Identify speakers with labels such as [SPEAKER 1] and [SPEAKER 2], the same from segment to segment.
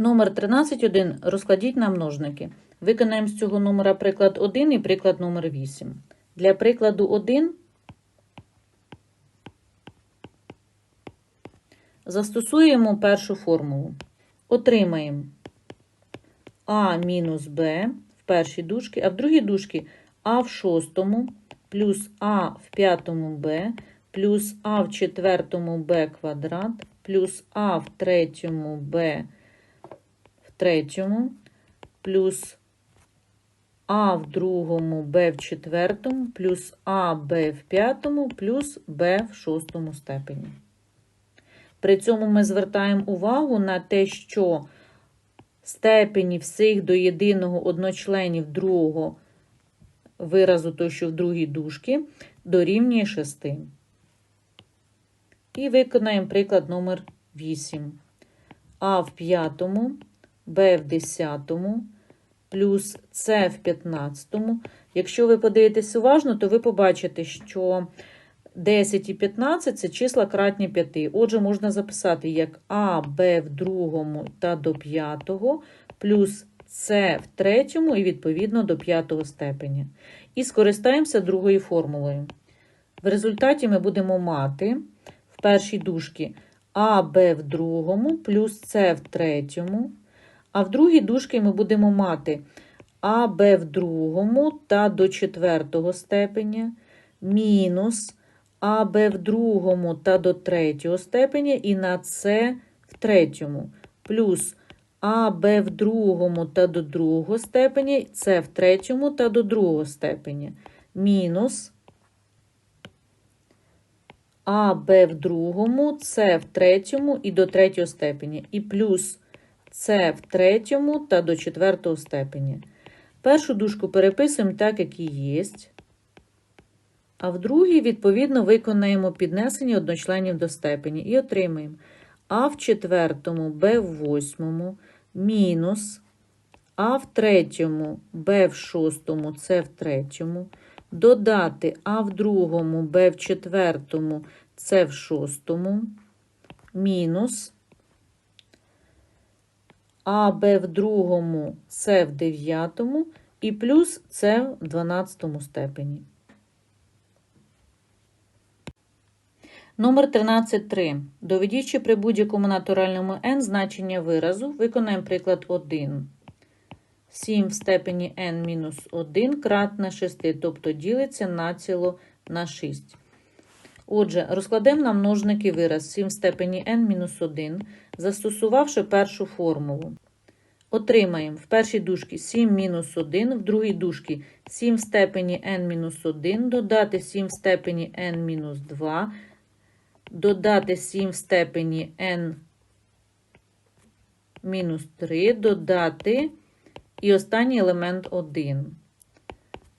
[SPEAKER 1] Номер 13.1. Розкладіть на множники. Виконаємо з цього номера приклад 1 і приклад номер 8. Для прикладу 1 застосуємо першу формулу. Отримаємо а мінус Б в першій дужці, а в другій дужці а в шостому плюс а в п'ятому Б плюс а в четвертому Б квадрат плюс а в третьому Б в третьому плюс а в другому Б в четвертому плюс а Б в п'ятому плюс Б в шостому степені. При цьому ми звертаємо увагу на те, що степені всіх до єдиного одночленів другого виразу, то що в другій дужці, дорівнює 6. І виконаємо приклад номер 8. А в п'ятому, Б в десятому, плюс С в п'ятнадцятому. Якщо ви подивитесь уважно, то ви побачите, що 10 і 15 це числа кратні 5. Отже, можна записати як А, Б в другому та до п'ятого, плюс С в третьому і відповідно до п'ятого степеня. І скористаємося другою формулою. В результаті ми будемо мати в першій дужці А, Б в другому, плюс С в третьому. А в другій дужці ми будемо мати А, Б в другому та до четвертого степеня, мінус а, Б в другому та до третього степеня і на С в третьому. Плюс А, Б в другому та до другого степеня, С в третьому та до другого степеня. Мінус А, Б в другому, С в третьому і до третього степеня. І плюс С в третьому та до четвертого степеня. Першу дужку переписуємо так, як і є. А в другій, відповідно, виконаємо піднесення одночленів до степені і отримаємо А в четвертому, Б в восьмому, мінус А в третьому, Б в шостому, С в третьому, додати А в другому, Б в четвертому, С в шостому, мінус А, Б в другому, С в дев'ятому і плюс С в дванадцятому степені. Номер 13.3. Доведіть при будь-якому натуральному n значення виразу. Виконаємо приклад 1. 7 в степені n мінус 1 кратне 6, тобто ділиться націло на 6. Отже, розкладемо на множники вираз 7 в степені n мінус 1, застосувавши першу формулу. Отримаємо в першій дужці 7 мінус 1, в другій дужці 7 в степені n мінус 1, додати 7 в степені n мінус 2, додати 7 в степені n мінус 3, додати і останній елемент 1.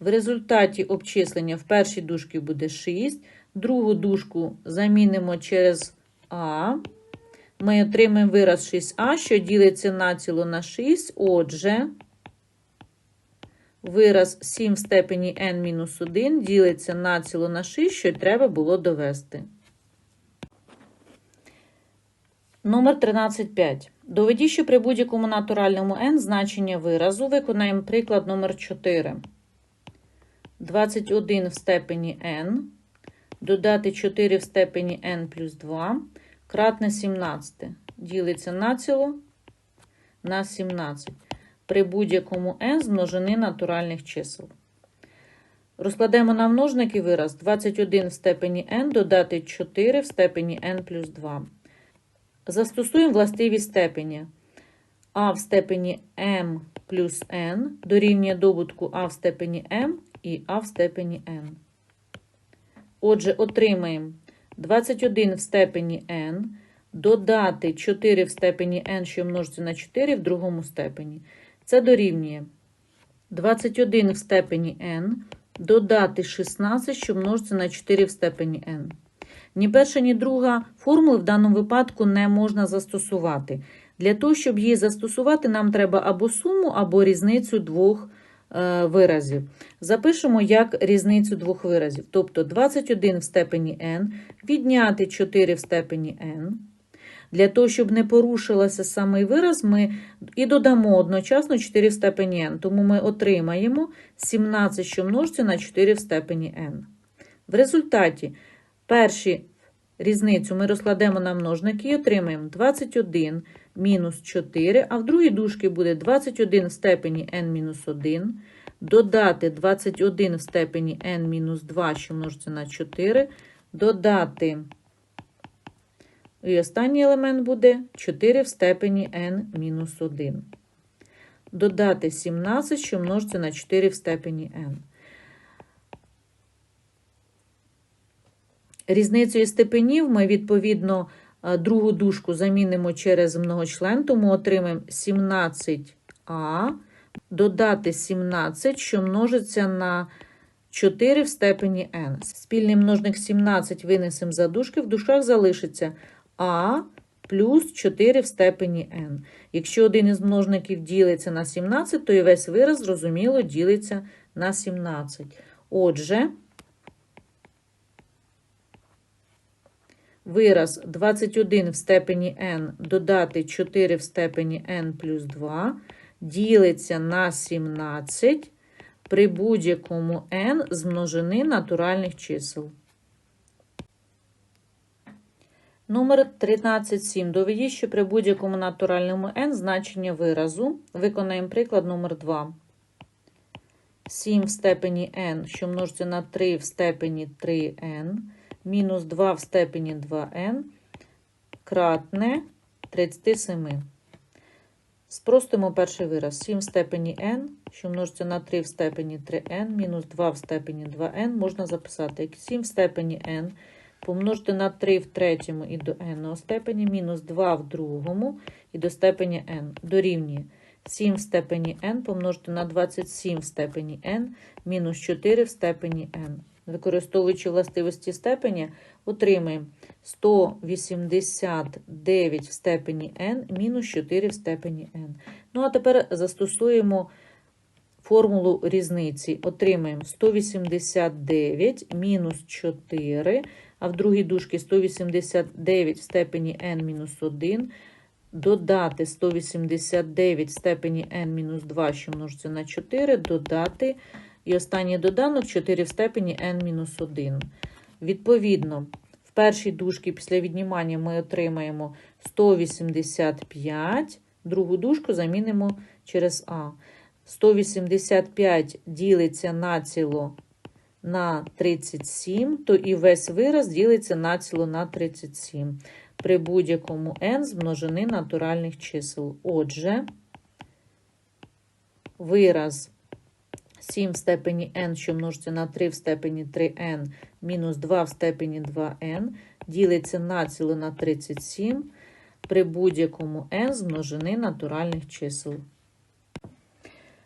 [SPEAKER 1] В результаті обчислення в першій дужці буде 6, другу дужку замінимо через А. Ми отримаємо вираз 6а, що ділиться націло на 6. Отже, вираз 7 в степені n-1 ділиться націло на 6, що треба було довести. Номер 13.5. Доведіть, що при будь-якому натуральному n значення виразу виконаємо приклад номер 4. 21 в степені n, додати 4 в степені n плюс 2, кратне 17. Ділиться націло на 17. При будь-якому n з множини натуральних чисел. Розкладемо на множники вираз 21 в степені n, додати 4 в степені n плюс 2. Застосуємо властивість степені. А в степені m плюс n дорівнює добутку А в степені m і А в степені n. Отже, отримаємо 21 в степені n, додати 4 в степені n, що множиться на 4 в другому степені. Це дорівнює 21 в степені n, додати 16, що множиться на 4 в степені n. Ні перша, ні друга формули в даному випадку не можна застосувати. Для того, щоб її застосувати, нам треба або суму, або різницю двох виразів. Запишемо як різницю двох виразів. Тобто 21 в степені n, відняти 4 в степені n, Для того, щоб не порушилося самий вираз, ми і додамо одночасно 4 в степені n. Тому ми отримаємо 17, що множиться на 4 в степені n. В результаті перші різницю ми розкладемо на множники і отримаємо 21 мінус 4, а в другій дужці буде 21 в степені n мінус 1, додати 21 в степені n мінус 2, що множиться на 4, додати, і останній елемент буде 4 в степені n мінус 1. Додати 17, що множиться на 4 в степені n. Різницею степенів ми, відповідно, другу дужку замінимо через многочлен, тому отримаємо 17а, додати 17, що множиться на 4 в степені n. Спільний множник 17 винесемо за дужки, в дужках залишиться а плюс 4 в степені n. Якщо один із множників ділиться на 17, то і весь вираз, зрозуміло, ділиться на 17. Отже, вираз 21 в степені n додати 4 в степені n плюс 2 ділиться на 17 при будь-якому n з множини натуральних чисел. Номер 13.7. Доведіть, що при будь-якому натуральному n значення виразу. Виконаємо приклад номер 2. 7 в степені n, що множиться на 3 в степені 3n, мінус 2 в степені 2n, кратне 37. Спростимо перший вираз. 7 в степені n, що множиться на 3 в степені 3n, мінус 2 в степені 2n, можна записати як 7 в степені n, помножити на 3 в третьому і до n степені, мінус 2 в другому і до степені n. Дорівнює 7 в степені n помножити на 27 в степені n, мінус 4 в степені n. Використовуючи властивості степені, отримаємо 189 в степені n мінус 4 в степені n. Ну, а тепер застосуємо формулу різниці. Отримаємо 189 мінус 4, а в другій дужці 189 в степені n мінус 1, додати 189 в степені n мінус 2, що множиться на 4, додати і останній доданок 4 в степені n-1. Відповідно, в першій дужці після віднімання ми отримаємо 185, другу дужку замінимо через А. 185 ділиться націло на 37, то і весь вираз ділиться націло на 37. При будь-якому n з множини натуральних чисел. Отже, вираз 7 в степені n, що множиться на 3 в степені 3n, мінус 2 в степені 2n, ділиться націло на 37 при будь-якому n з множини натуральних чисел.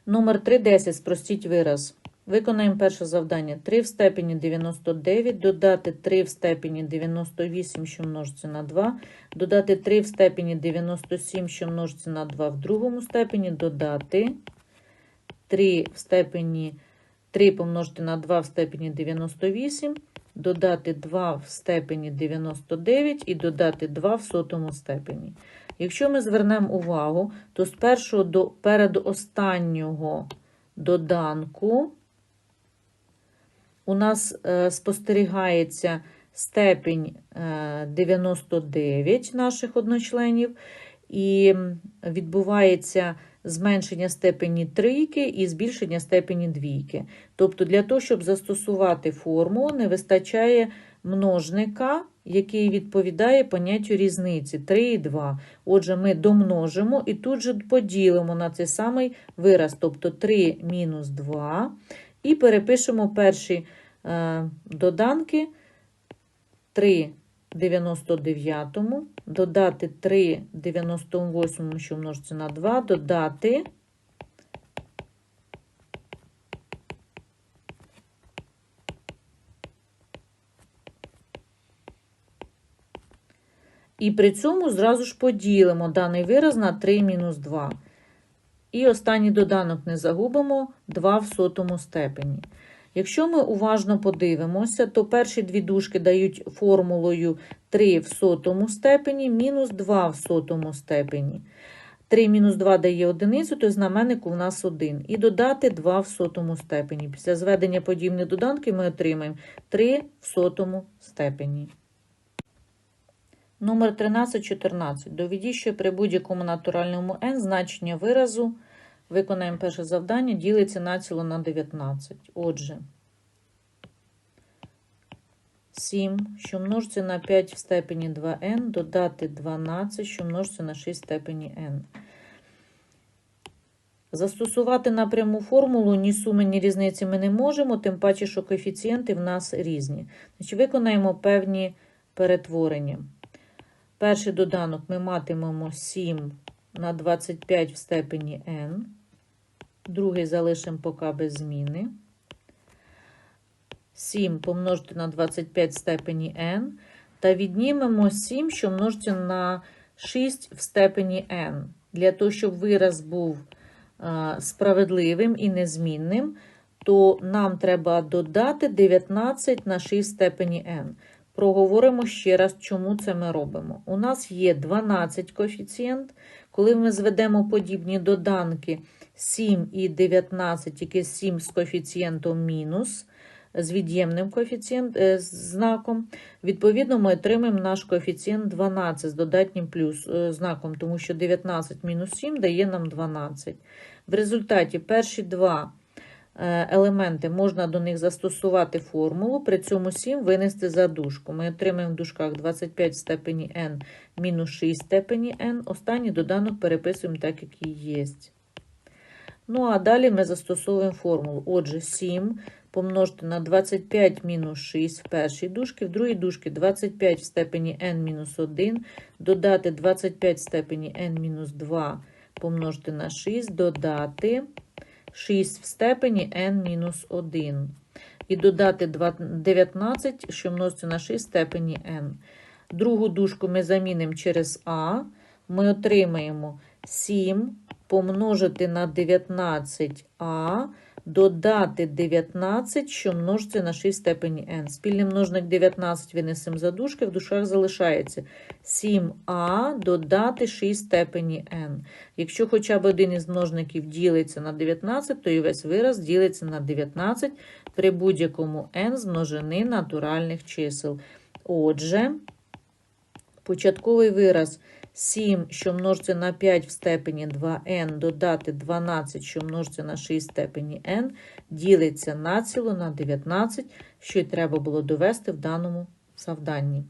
[SPEAKER 1] Номер 310. Спростіть вираз. Виконаємо перше завдання. 3 в степені 99, додати 3 в степені 98, що множиться на 2, додати 3 в степені 97, що множиться на 2 в другому степені, додати 3 в степені 3 помножити на 2 в степені 98, додати 2 в степені 99 і додати 2 в сотому степені. Якщо ми звернемо увагу, то з першого до передостаннього доданку у нас е, спостерігається степень е, 99 наших одночленів, і відбувається зменшення степені трійки і збільшення степені двійки. Тобто, для того, щоб застосувати формулу, не вистачає множника, який відповідає поняттю різниці 3 і 2. Отже, ми домножимо і тут же поділимо на цей самий вираз, тобто 3 мінус 2, і перепишемо перші е, доданки 3 99, додати 3 98, що множиться на 2, додати І при цьому зразу ж поділимо даний вираз на 3 мінус 2. І останній доданок не загубимо 2 в сотому степені. Якщо ми уважно подивимося, то перші дві дужки дають формулою 3 в сотому степені мінус 2 в сотому степені. 3 мінус 2 дає одиницю, то знаменник у нас 1. І додати 2 в сотому степені. Після зведення подібних доданків ми отримаємо 3 в сотому степені. Номер 13-14. Доведіть, що при будь-якому натуральному n значення виразу виконаємо перше завдання, ділиться націло на 19. Отже, 7, що множиться на 5 в степені 2n, додати 12, що множиться на 6 в степені n. Застосувати напряму формулу ні суми, ні різниці ми не можемо, тим паче, що коефіцієнти в нас різні. Значить, виконаємо певні перетворення. Перший доданок ми матимемо 7 на 25 в степені n. Другий залишимо поки без зміни. 7 помножити на 25 в степені n. Та віднімемо 7, що множиться на 6 в степені n. Для того, щоб вираз був справедливим і незмінним, то нам треба додати 19 на 6 в степені n. Проговоримо ще раз, чому це ми робимо. У нас є 12 коефіцієнт. Коли ми зведемо подібні доданки 7 і 19, тільки 7 з коефіцієнтом мінус, з від'ємним коефіцієнт, е, знаком, відповідно, ми отримаємо наш коефіцієнт 12 з додатнім плюс е, знаком, тому що 19 мінус 7 дає нам 12. В результаті перші два елементи можна до них застосувати формулу, при цьому 7 винести за дужку. Ми отримаємо в дужках 25 в степені n мінус 6 в степені n. Останній доданок переписуємо так, як і є. Ну, а далі ми застосовуємо формулу. Отже, 7 помножити на 25 мінус 6 в першій дужці, в другій дужці 25 в степені n мінус 1, додати 25 в степені n мінус 2 помножити на 6, додати 6 в степені n мінус 1. І додати 19, що множиться на 6 в степені n. Другу дужку ми замінимо через а. Ми отримаємо 7 помножити на 19а, додати 19, що множиться на 6 степені n. Спільний множник 19 винесемо за дужки, в дужках залишається 7а додати 6 степені n. Якщо хоча б один із множників ділиться на 19, то і весь вираз ділиться на 19 при будь-якому n з множини натуральних чисел. Отже, початковий вираз 7, що множиться на 5 в степені 2n, додати 12, що множиться на 6 в степені n, ділиться націло на 19, що й треба було довести в даному завданні.